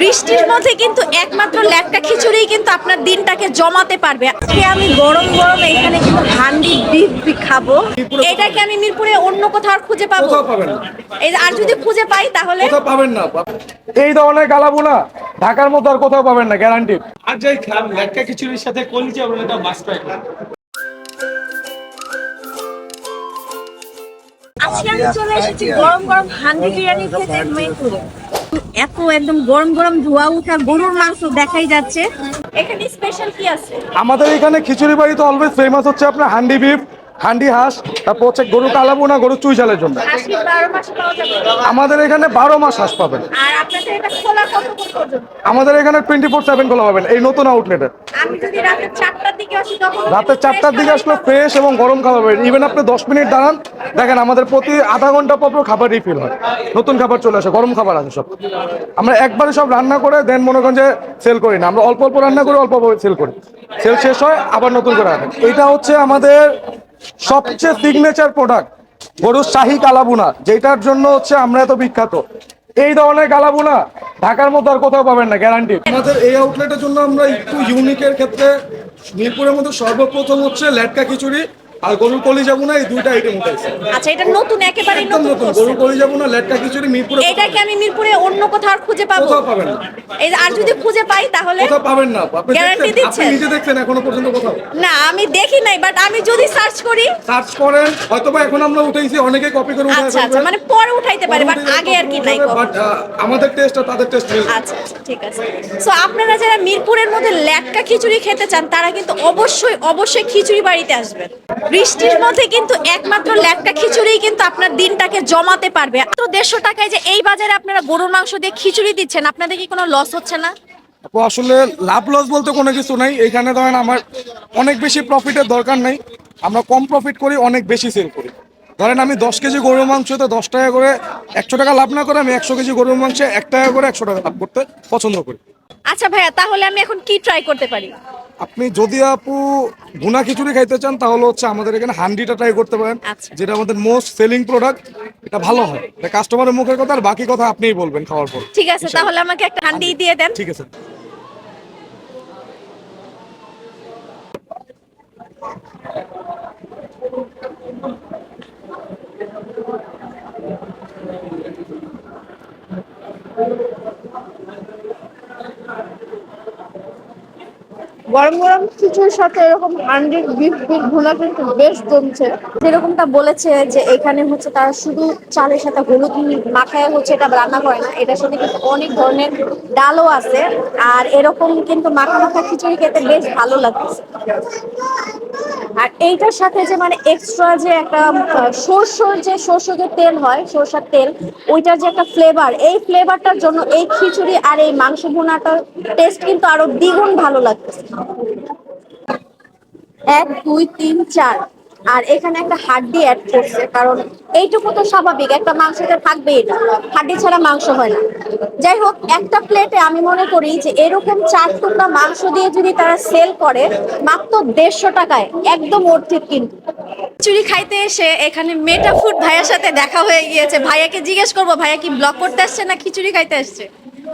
বৃষ্টির মধ্যে কিন্তু একমাত্র ল্যাটকা খিচুড়ি কিন্তু আপনার দিনটাকে জমাতে পারবে। আজকে আমি গরম গরম এখানে কিন্তু হান্ডি বিফ খাব। এটাকে আমি মিরপুরে অন্য কোথাও আর খুঁজে পাবো। কোথাও পাবেন না। এই আর যদি খুঁজে পাই তাহলে পাবেন না। এই ধরনের গালাবুনা ঢাকার মতো আর কোথাও পাবেন না গ্যারান্টি আর যাই খান লেটকা খিচুড়ির সাথে কলিজা ওটা মাস্ট ট্রাই আজকে আমি চলে এসেছি গরম গরম হান্ডি বিরিয়ানি খেতে মিরপুরে এত একদম গরম গরম ধোয়া উঠা গরুর মাংস দেখাই যাচ্ছে। এখানে স্পেশাল কি আছে? আমাদের এখানে খিচুড়ি বাড়ি তো অলওয়েজ ফেমাস হচ্ছে আপনার হান্ডি বিফ হান্ডি হাঁস তারপর হচ্ছে গরু কালাবুনা গরু চুই চালের জন্য। আমাদের এখানে বারো মাস হাঁস পাবেন। আমাদের এখানে টোয়েন্টি ফোর সেভেন খোলা পাবেন এই নতুন আউটলেটে রাতে চারটার দিকে আসলে ফ্রেশ এবং গরম খাবার পাবেন। ইভেন আপনি দশ মিনিট দাঁড়ান দেখেন আমাদের প্রতি আধা ঘণ্টা পর খাবার রিফিল হয়। নতুন খাবার চলে আসে গরম খাবার আছে সব। আমরা একবারে সব রান্না করে দেন মনে করেন যে সেল করি না। আমরা অল্প অল্প রান্না করে অল্প অল্প সেল করি। সেল শেষ হয় আবার নতুন করে আসে এটা হচ্ছে আমাদের সবচেয়ে সিগনেচার প্রোডাক্ট গরুর শাহী কালাবুনা, যেটার জন্য হচ্ছে আমরা এত বিখ্যাত। এই ধরনের কালাবুনা ঢাকার মধ্যে আর কোথাও পাবেন না গ্যারান্টি আমাদের এই আউটলেটের জন্য আমরা একটু ইউনিকের ক্ষেত্রে মিরপুরের মধ্যে সর্বপ্রথম হচ্ছে ল্যাটকা খিচুড়ি। আর গরুর কলি যাব না এই দুইটা আইটেম উঠাইছে। আচ্ছা এটা নতুন একেবারে নতুন নতুন। গরুর কলি যাব না ল্যাটকা খিচুড়ি মিরপুরে এটাকে আমি মিরপুরে অন্য কোথাও খুঁজে পাবো? কোথাও পাবেন না। এই আর যদি খুঁজে পাই তাহলে কোথাও পাবেন না। আপনি Guarantee দেখছেন আপনি নিজে দেখছেন এখনও পর্যন্ত কোথাও? না আমি দেখি নাই বাট আমি যদি সার্চ করি সার্চ করেন এখন আমরা উঠাইছি অনেকে কপি করে উঠাই আচ্ছা আচ্ছা মানে পরে উঠাইতে পারে বাট আগে আর কি নাই বাট আমাদের টেস্ট আর তাদের টেস্ট আচ্ছা আচ্ছা ঠিক আছে। সো আপনারা যারা মিরপুরের মধ্যে ল্যাটকা খিচুড়ি খেতে চান তারা কিন্তু অবশ্যই অবশ্যই খিচুড়ি বাড়িতে আসবেন। বৃষ্টির মধ্যে কিন্তু একমাত্র ল্যাটকা খিচুড়ি কিন্তু আপনার দিনটাকে জমাতে পারবে। তো দেড়শো টাকায় যে এই বাজারে আপনারা গরুর মাংস দিয়ে খিচুড়ি দিচ্ছেন আপনাদের কি কোনো লস হচ্ছে না? আসলে লাভ লস বলতে কোনো কিছু নাই। এখানে ধরেন আমার অনেক বেশি প্রফিটের দরকার নেই। আমরা কম প্রফিট করি অনেক বেশি সেল করি। ধরেন আমি দশ কেজি গরুর মাংসতে দশ টাকা করে একশো টাকা লাভ না করে আমি একশো কেজি গরুর মাংসে এক টাকা করে একশো টাকা লাভ করতে পছন্দ করি। আচ্ছা ভাইয়া তাহলে আমি এখন কি ট্রাই করতে পারি? আপনি যদি আপু ভুনা খিচুড়ি খাইতে চান তাহলে হচ্ছে আমাদের এখানে হান্ডিটা ট্রাই করতে পারেন আচ্ছা। যেটা আমাদের মোস্ট সেলিং প্রোডাক্ট এটা ভালো হয়। এটা কাস্টমারের মুখের কথা আর বাকি কথা আপনিই বলবেন খাওয়ার পর। ঠিক আছে তাহলে আমাকে একটা হান্ডি। দিয়ে দেন। ঠিক আছে। গরম গরম খিচুড়ির সাথে এরকম হান্ড্রেড বিফ বিফ ভুনা কিন্তু বেশ জমছে। যেরকমটা বলেছে যে এখানে হচ্ছে তারা শুধু চালের সাথে হলুদ মাখায় হচ্ছে এটা রান্না করে না, এটার সাথে কিন্তু অনেক ধরনের ডালও আছে। আর এরকম কিন্তু মাখা মাখা খিচুড়ি খেতে বেশ ভালো লাগছে। আর এইটার সাথে যে মানে এক্সট্রা যে একটা সর্ষের যে সরষের যে তেল হয়, সরষের তেল, ওইটার যে একটা ফ্লেভার এই ফ্লেভারটার জন্য এই খিচুড়ি আর এই মাংস ভুনাটার টেস্ট কিন্তু আরও দ্বিগুণ ভালো লাগতেছে। এক, দুই, তিন, চার। আর এখানে একটা হাড্ডি অ্যাড করছে, কারণ এইটুকু তো স্বাভাবিক, একটা মাংসটা থাকবেই না। হাড্ডি ছাড়া মাংস হয় না। যাই হোক, একটা প্লেটে আমি মনে করি যে এরকম চার টুকরা মাংস দিয়ে যদি তারা সেল করে, মাত্র দেড়শো টাকায়, একদম অর্থিত কিন্তু। চুরি খাইতে এসে এখানে মেটা ফুড ভাইয়ার সাথে দেখা হয়ে গিয়েছে। ভাইয়াকে জিজ্ঞেস করব, ভাইয়া কি ব্লক করতে আসছে না খিচুড়ি খাইতে আসছে?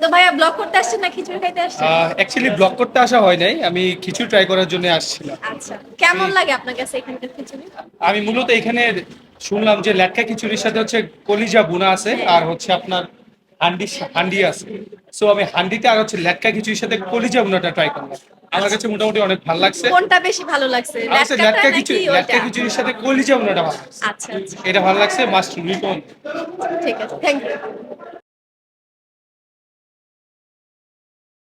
তো ভাইয়া ব্লগ করতে আসছে না খিচুড়ি খাইতে আসছে অ্যাকচুয়ালি ব্লক করতে আসা হয় নাই। আমি খিচুড়ি ট্রাই করার জন্য আসছিলাম। আচ্ছা কেমন লাগে আপনার কাছে এখানকার খিচুড়ি? আমি মূলত এখানে শুনলাম যে ল্যাটকা খিচুড়ির সাথে হচ্ছে কলিজা বুনা আছে আর হচ্ছে আপনার হান্ডি হান্ডি আছে। সো আমি হান্ডিতে আর হচ্ছে ল্যাটকা খিচুড়ির সাথে কলিজা বুনাটা ট্রাই করলাম। আমার কাছে মোটামুটি অনেক ভালো লাগছে। কোনটা বেশি ভালো লাগছে ল্যাটকা নাকি খিচুড়ি ওইটা? খিচুড়ির সাথে কলিজা বুনাটা ভালো লাগছে। আচ্ছা আচ্ছা। এটা ভালো লাগছে মাস্ট রিটন ঠিক আছে থ্যাংক ইউ